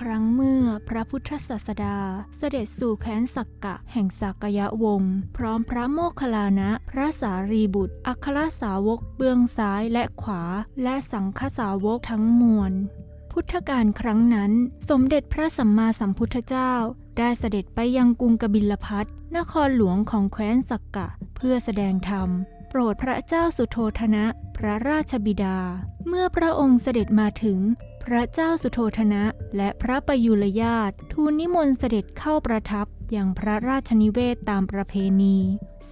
ครั้งเมื่อพระพุทธศาสดา เสด็จสู่แคว้นสักกะ แห่งสักยะวงศ์พร้อมพระโมคคัลลานะ พระสารีบุตร อัครสาวกเบื้องซ้ายและขวา และสังฆสาวกทั้งมวล พุทธกาลครั้งนั้น สมเด็จพระสัมมาสัมพุทธเจ้า ได้เสด็จไปยังกรุงกบิลพัทนครหลวงของแคว้นสักกะ เพื่อแสดงธรรมโปรดพระเจ้าสุโธทนะ พระราชบิดา เมื่อพระองค์เสด็จมาถึง ระเจ้าสุโธทนะ และพระประยุรญาตทูลนิมนต์เสด็จเข้าประทับ ย่างพระราชนิเวศตามประเพณี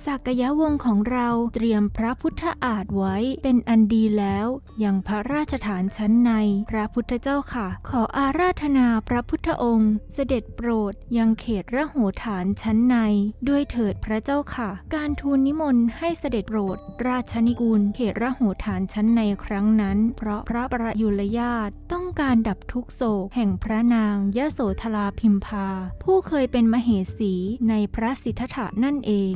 สักยะวงศ์ของเราเตรียมพระพุทธอาฏไว้เป็นอันดีแล้วอย่างพระราชฐานชั้นใน พระพุทธเจ้าค่ะ ขออาราธนาพระพุทธองค์ เสด็จโปรดยังเขตระโหฐานชั้นใน ด้วยเถิดพระเจ้าค่ะ การทูลนิมนต์ให้เสด็จโปรด ราชนิกูลเขตระโหฐานชั้นในครั้งนั้น เพราะพระประยุรญาตต้องการดับทุกโศกแห่งพระนางยโสธราพิมพา ผู้เคยเป็นมเหสีในพระสิทธะนั่นเอง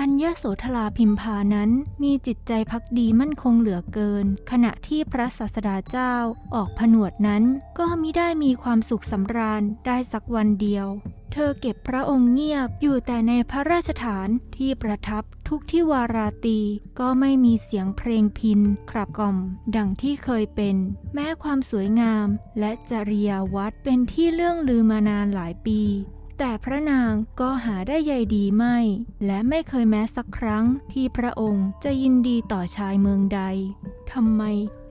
อัญญโสธราพิมพานั้นมีจิตใจพักดีมั่นคงเหลือเกิน ขณะที่พระศาสดาเจ้าออกผนวดนั้น ก็มิได้มีความสุขสำราญได้สักวันเดียว เธอเก็บพระองค์เงียบอยู่แต่ในพระราชฐานที่ประทับทุกที่วาราตีก็ไม่มีเสียงเพลงพินขับกล่อม ดังที่เคยเป็น แม้ความสวยงามและจริยาวัดเป็นที่เรื่องลือมานานหลายปี แต่พระนางก็หาได้ใยดีไม่ และไม่เคยแม้สักครั้งที่พระองค์จะยินดีต่อชายเมืองใดทำไม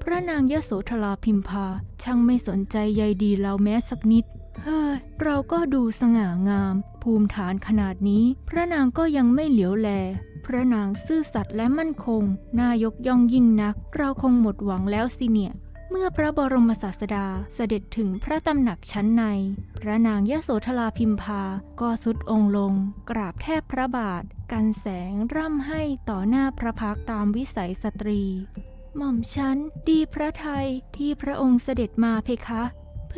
พระนางยโสธราพิมพาช่างไม่สนใจใยดีเราแม้สักนิด เฮ้ยเราก็ดูสง่างาม ภูมิฐานขนาดนี้ พระนางก็ยังไม่เหลียวแล พระนางซื่อสัตย์และมั่นคง น่ายกย่องยิ่งนัก เราคงหมดหวังแล้วสิเนี่ย เมื่อพระบรมศาสดาเสด็จถึงพระตำหนักชั้นใน พระนางยโสธราพิมพา ก็สุดองค์ลง กราบแทบพระบาท กันแสงร่ำให้ต่อหน้าพระพักตามวิสัยสตรี หม่อมฉันดีพระไทยที่พระองค์เสด็จมาเพคะ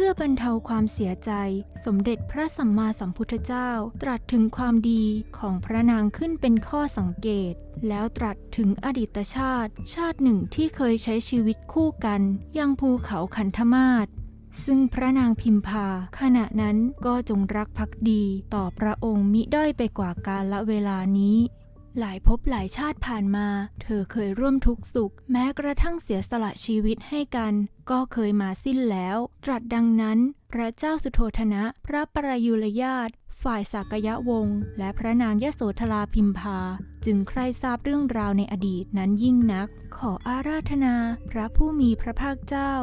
พื่อบรรเทาความเสียใจ สมเด็จพระสัมมาสัมพุทธเจ้า ตรัสถึงความดีของพระนางขึ้นเป็นข้อสังเกต แล้วตรัสถึงอดีตชาติ ชาติหนึ่งที่เคยใช้ชีวิตคู่กัน ยังภูเขาขันธมาศซึ่งพระนางพิมพา ขณะนั้นก็จงรักภักดีต่อพระองค์มิด้อยไปกว่าการละเวลานี้ หลายภพหลายชาติผ่านมา เธอเคยร่วมทุกสุข แม้กระทั่งเสียสละชีวิตให้กัน ก็เคยมาสิ้นแล้ว ตรัสดังนั้น พระเจ้าสุโธทนะ พระประยุรญาตฝ่ายสากยะวงศ์และพระนางยโสธราพิมพา จึงใครทราบเรื่องราวในอดีตนั้นยิ่งนัก ขออาราธนาพระผู้มีพระภาคเจ้า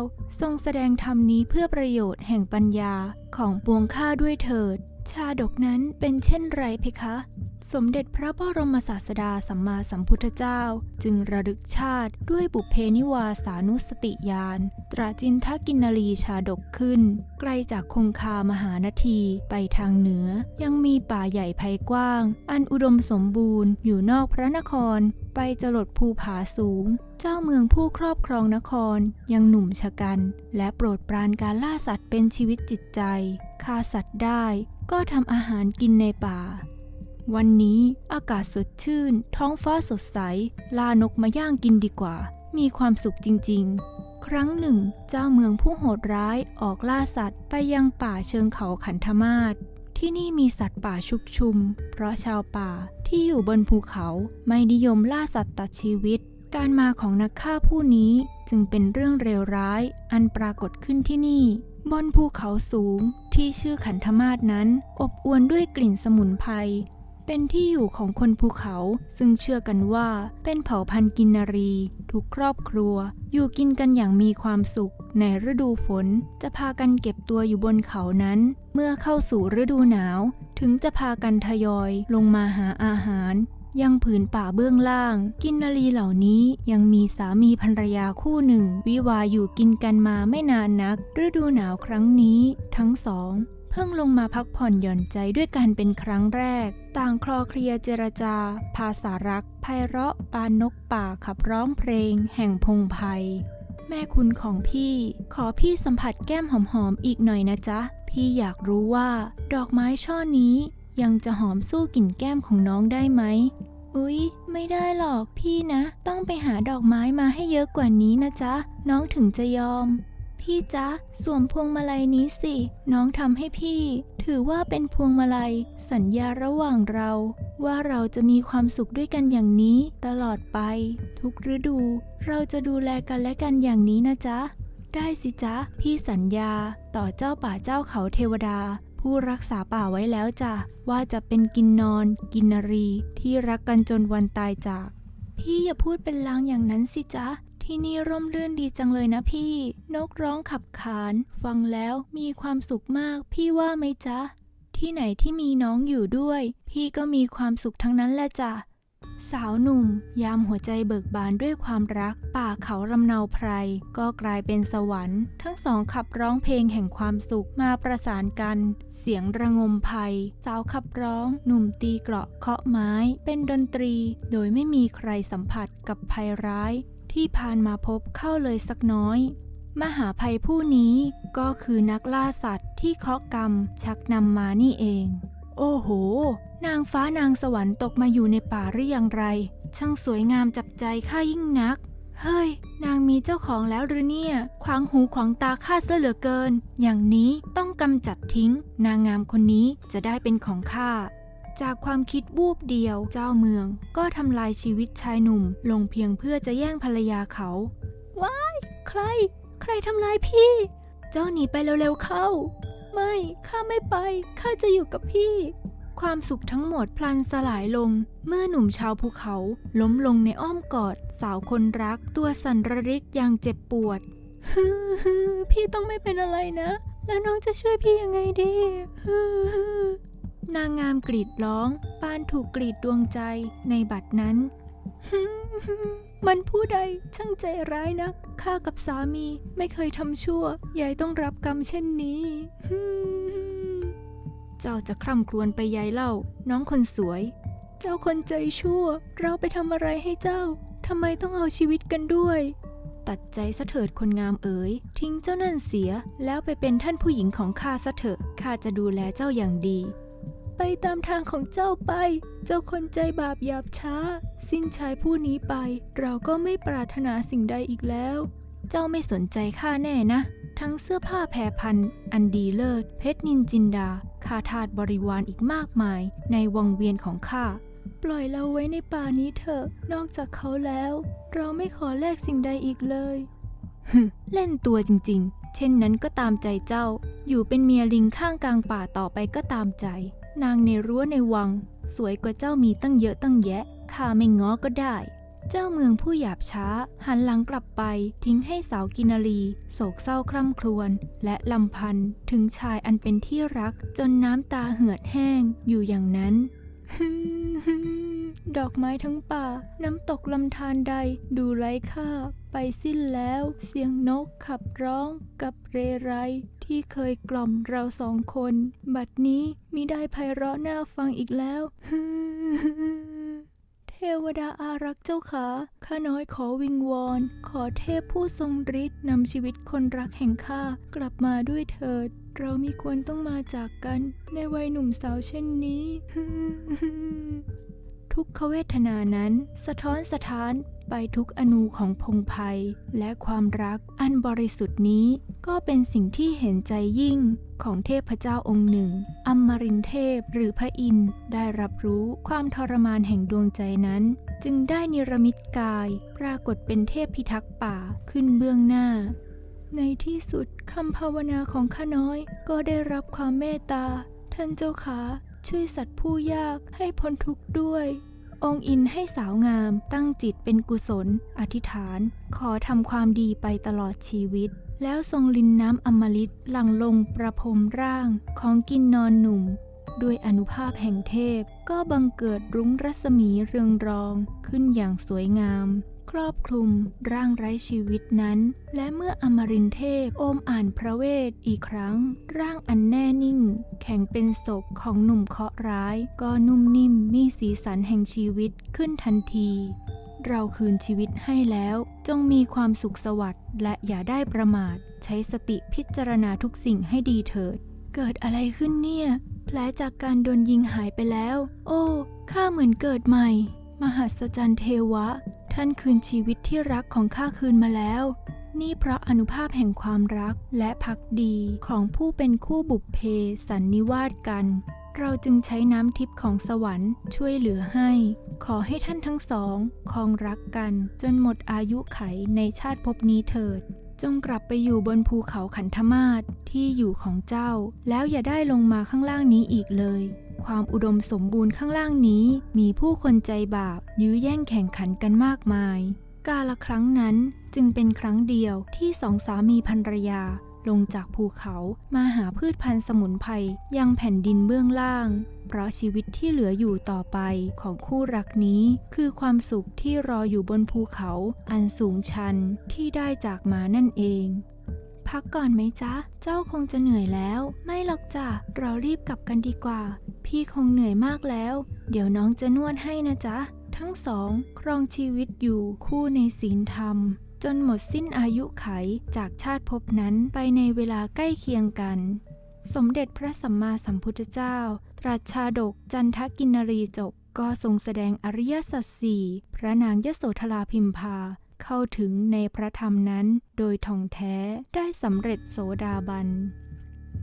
ทรงแสดงธรรมนี้เพื่อประโยชน์แห่งปัญญาของปวงข้าด้วยเถิด ชาดกนั้นเป็นเช่นไรเพคะ สมเด็จพระบรมศาสดาสัมมาสัมพุทธเจ้า จึงระลึกชาติด้วยบุพเพนิวาสานุสติญาณตราจินทกินนรีชาดกขึ้น ไกลจากคงคามหานทีไปทางเหนือ ยังมีป่าใหญ่ไพกว้าง อันอุดมสมบูรณ์อยู่นอกพระนคร ไปจรดภูผาสูง เจ้าเมืองผู้ครอบครองนครยังหนุ่มชะกัน และโปรดปรานการล่าสัตว์เป็นชีวิตจิตใจฆ่าสัตว์ได้ ก็ทำอาหารกินในป่า วันนี้อากาศสดชื่น ท้องฟ้าสดใส ลานกมาย่างกินดีกว่า มีความสุขจริง ๆ ครั้งหนึ่ง เจ้าเมืองผู้โหดร้ายออกล่าสัตว์ไปยังป่าเชิงเขาขันธมาศที่นี่มีสัตว์ป่าชุกชุม เพราะชาวป่าที่อยู่บนภูเขาไม่นิยมล่าสัตว์ตัดชีวิต การมาของนักฆ่าผู้นี้จึงเป็นเรื่องเลวร้าย อันปรากฏขึ้นที่นี่ บนภูเขาสูง ที่ชื่อขันธมาศนั้น อบอวลด้วยกลิ่นสมุนไพร เป็นที่อยู่ของคนภูเขา ซึ่งเชื่อกันว่า เป็นเผ่าพันธุ์กินนรี ทุกครอบครัว อยู่กินกันอย่างมีความสุข ในฤดูฝน จะพากันเก็บตัวอยู่บนเขานั้น เมื่อเข้าสู่ฤดูหนาว ถึงจะพากันทยอยลงมาหาอาหาร ยังผืนป่าเบื้องล่าง กินนรีเหล่านี้ยังมีสามีภรรยาคู่หนึ่ง วิวาอยู่กินกันมาไม่นานนัก ฤดูหนาวครั้งนี้ ทั้งสอง เพิ่งลงมาพักผ่อนหย่อนใจด้วยกันเป็นครั้งแรก ต่างคลอเคลียเจรจา ภาษารักไพเราะปานนกป่าขับร้องเพลง แห่งพงไพแม่คุณของพี่ ขอพี่สัมผัสแก้มหอมๆอีกหน่อยนะจ๊ะ พี่อยากรู้ว่า ดอกไม้ช่อนี้ ยังจะหอมสู้กลิ่นแก้มของน้องได้ไหม อุ๊ย ไม่ได้หรอกพี่นะ ต้องไปหาดอกไม้มาให้เยอะกว่านี้นะจ๊ะ น้องถึงจะยอม พี่จ๊ะ สวมพวงมาลัยนี้สิ น้องทำให้พี่ ถือว่าเป็นพวงมาลัย สัญญาระหว่างเรา ว่าเราจะมีความสุขด้วยกันอย่างนี้ ตลอดไป ทุกฤดู เราจะดูแลกันและกันอย่างนี้นะจ๊ะได้สิจ๊ะ พี่สัญญาต่อเจ้าป่าเจ้าเขาเทวดา ผู้รักษาป่าไว้แล้วจ้ะว่าจะเป็นกินนอนกินนรีที่รักกันจนวันตายจาก พี่อย่าพูดเป็นลางอย่างนั้นสิจ๊ะที่นี่ร่มรื่นดีจังเลยนะพี่ นกร้องขับขาน ฟังแล้วมีความสุขมาก พี่ว่าไหมจ๊ะ ที่ไหนที่มีน้องอยู่ด้วย พี่ก็มีความสุขทั้งนั้นแหละจ้ะ สาวหนุ่ม ยามหัวใจเบิกบานด้วยความรัก ป่าเขาลำเนาไพร ก็กลายเป็นสวรรค์ ทั้งสองขับร้องเพลงแห่งความสุขมาประสานกัน เสียงระงมภัย สาวขับร้อง หนุ่มตีเกราะเคาะไม้ เป็นดนตรี โดยไม่มีใครสัมผัสกับภัยร้าย ที่ผ่านมาพบเข้าเลยสักน้อย มหาภัยผู้นี้ก็คือนักล่าสัตว์ที่เคาะกรรมชักนำมานี่เอง โอ้โห นางฟ้านางสวรรค์ตกมาอยู่ในป่าหรืออย่างไร ช่างสวยงามจับใจข้ายิ่งนัก เฮ้ย นางมีเจ้าของแล้วหรือเนี่ย ขวางหูขวางตาข้าเสียเหลือเกิน อย่างนี้ต้องกำจัดทิ้ง นางงามคนนี้จะได้เป็นของข้าจากความคิดวูบเดียวเจ้าเมือง ก็ทำลายชีวิตชายหนุ่ม ลงเพียงเพื่อจะแย่งภรรยาเขา ว้าย ใคร ใครทำลายพี่ เจ้าหนีไปเร็วๆเข้า ไม่ ข้าไม่ไป ข้าจะอยู่กับพี่ ความสุขทั้งหมดพลันสลายลง เมื่อหนุ่มชาวภูเขา ล้มลงในอ้อมกอด สาวคนรัก ตัวสั่นระริกอย่างเจ็บปวดพี่ต้องไม่เป็นอะไรนะ แล้วน้องจะช่วยพี่ยังไงดีนางงามกรีดร้อง ปานถูกกรีดดวงใจในบัดนั้น มันผู้ใดช่างใจร้ายนัก ข้ากับสามีไม่เคยทำชั่วยายต้องรับกรรมเช่นนี้ เจ้าจะคร่ำครวญไปยายเล่า น้องคนสวย เจ้าคนใจชั่ว เราไปทำอะไรให้เจ้าทำไมต้องเอาชีวิตกันด้วย ตัดใจซะเถิดคนงามเอ๋ย ทิ้งเจ้านั่นเสีย แล้วไปเป็นท่านผู้หญิงของข้าซะเถอะข้าจะดูแลเจ้าอย่างดี ไปตามทางของเจ้าไป เจ้าคนใจบาปหยาบช้า สิ้นชายผู้นี้ไป เราก็ไม่ปรารถนาสิ่งใดอีกแล้ว เจ้าไม่สนใจข้าแน่นะ ทั้งเสื้อผ้าแพรพัน อันดีเลิศ เพชรนินจินดาข้าทาสบริวารอีกมากมาย ในวังเวียนของข้า ปล่อยเราไว้ในป่านี้เถอะ นอกจากเขาแล้ว เราไม่ขอแลกสิ่งใดอีกเลยฮึเล่นตัวจริง ๆ เช่นนั้นก็ตามใจเจ้า อยู่เป็นเมียลิงข้างกลางป่าต่อไปก็ตามใจ นางในรั้วในวัง สวยกว่าเจ้ามีตั้งเยอะตั้งแยะ ข้าไม่ง้อก็ได้ เจ้าเมืองผู้หยาบช้า หันหลังกลับไป ทิ้งให้สาวกินารี โศกเศร้าคร่ำครวญและลำพันถึงชายอันเป็นที่รัก จนน้ำตาเหือดแห้งอยู่อย่างนั้นดอกไม้ทั้งป่า น้ำตกลำธารใด ดูไร้ค่า ไปสิ้นแล้ว เสียงนกขับร้องกับเรไร ที่เคยกล่อมเราสองคน บัดนี้มิได้ไพเราะน่าฟังอีกแล้ว เทวดาอารักษ์เจ้าขาข้าน้อยขอวิงวอน ขอเทพผู้ทรงฤทธิ์นำชีวิตคนรักแห่งข้ากลับมาด้วยเถิด เรามีควรต้องมาจากกันในวัยหนุ่มสาวเช่นนี้ ทุกขเวทนานั้น สะท้อนสะท้านไปทุกอนูของพงไพรและความรักอันบริสุทธิ์นี้ก็เป็นสิ่งที่เห็นใจยิ่งของเทพเจ้าองค์หนึ่งอมรินเทพหรือพระอินทร์ได้รับรู้ความทรมานแห่งดวงใจนั้น จึงได้นิรมิตกาย ปรากฏเป็นเทพพิทักษ์ป่าขึ้นเบื้องหน้า ในที่สุดคำภาวนาของข้าน้อยก็ได้รับความเมตตาท่านเจ้าขา ช่วยสัตว์ผู้ยากให้พ้นทุกข์ด้วย องค์อินให้สาวงามตั้งจิตเป็นกุศล อธิษฐาน ขอทำความดีไปตลอดชีวิต แล้วทรงลินน้ำอมฤตหลั่งลงประพรมร่างของกินนอนหนุ่ม ด้วยอนุภาพแห่งเทพ ก็บังเกิดรุ้งรัศมีเรืองรองขึ้นอย่างสวยงาม รอบคลุมร่างไร้ชีวิตนั้น และเมื่ออมรินเทพโอมอ่านพระเวทอีกครั้ง ร่างอันแน่นิ่ง แข็งเป็นศพของหนุ่มเคาะร้าย ก็นุ่มนิ่มมีสีสันแห่งชีวิตขึ้นทันที เราคืนชีวิตให้แล้ว จงมีความสุขสวัสดิ์และอย่าได้ประมาท ใช้สติพิจารณาทุกสิ่งให้ดีเถิด เกิดอะไรขึ้นเนี่ย แผลจากการโดนยิงหายไปแล้ว โอ้ข้าเหมือนเกิดใหม่ มหัศจรรย์เทวะ ท่านคืนชีวิตที่รักของข้าคืนมาแล้ว นี่เพราะอนุภาพแห่งความรักและพักดีของผู้เป็นคู่บุพเพสันนิวาสกัน เราจึงใช้น้ำทิพย์ของสวรรค์ช่วยเหลือให้ ขอให้ท่านทั้งสองคองรักกัน จนหมดอายุไขในชาติภพนี้เถิด จงกลับไปอยู่บนภูเขาขันธมาศที่อยู่ของเจ้า แล้วอย่าได้ลงมาข้างล่างนี้อีกเลย ความอุดมสมบูรณ์ข้างล่างนี้ มีผู้คนใจบาป ยื้อแย่งแข่งขันกันมากมาย กาละครั้งนั้นจึงเป็นครั้งเดียวที่สองสามีภรรยาลงจากภูเขามาหาพืชพันธุ์สมุนไพรยังแผ่นดินเบื้องล่าง เพราะชีวิตที่เหลืออยู่ต่อไปของคู่รักนี้ คือความสุขที่รออยู่บนภูเขาอันสูงชันที่ได้จากมานั่นเอง พักก่อนไหมจ๊ะ เจ้าคงจะเหนื่อยแล้ว ไม่หรอกจ้ะเรารีบกลับกันดีกว่า พี่คงเหนื่อยมากแล้ว เดี๋ยวน้องจะนวดให้นะจ๊ะ ทั้งสอง ครองชีวิตอยู่คู่ในศีลธรรม จนหมดสิ้นอายุไขจากชาติภพนั้นไปในเวลาใกล้เคียงกัน สมเด็จพระสัมมาสัมพุทธเจ้า ตรัสชาดกจันทกินรีจบ ก็ทรงแสดงอริยสัจสี่พระนางยโสธราพิมพาเข้าถึงในพระธรรมนั้นโดยท่องแท้ได้สำเร็จโสดาบัน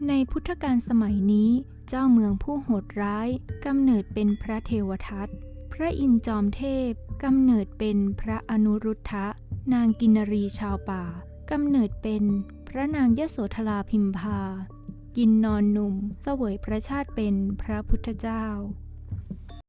ในพุทธกาลสมัยนี้ เจ้าเมืองผู้โหดร้ายกำเนิดเป็นพระเทวทัต พระอินทร์จอมเทพกำเนิดเป็นพระอนุรุทธะ นางกินนรีชาวป่ากำเนิดเป็นพระนางยโสธราพิมพา กินนอนหนุ่มเสวยพระชาติเป็นพระพุทธเจ้า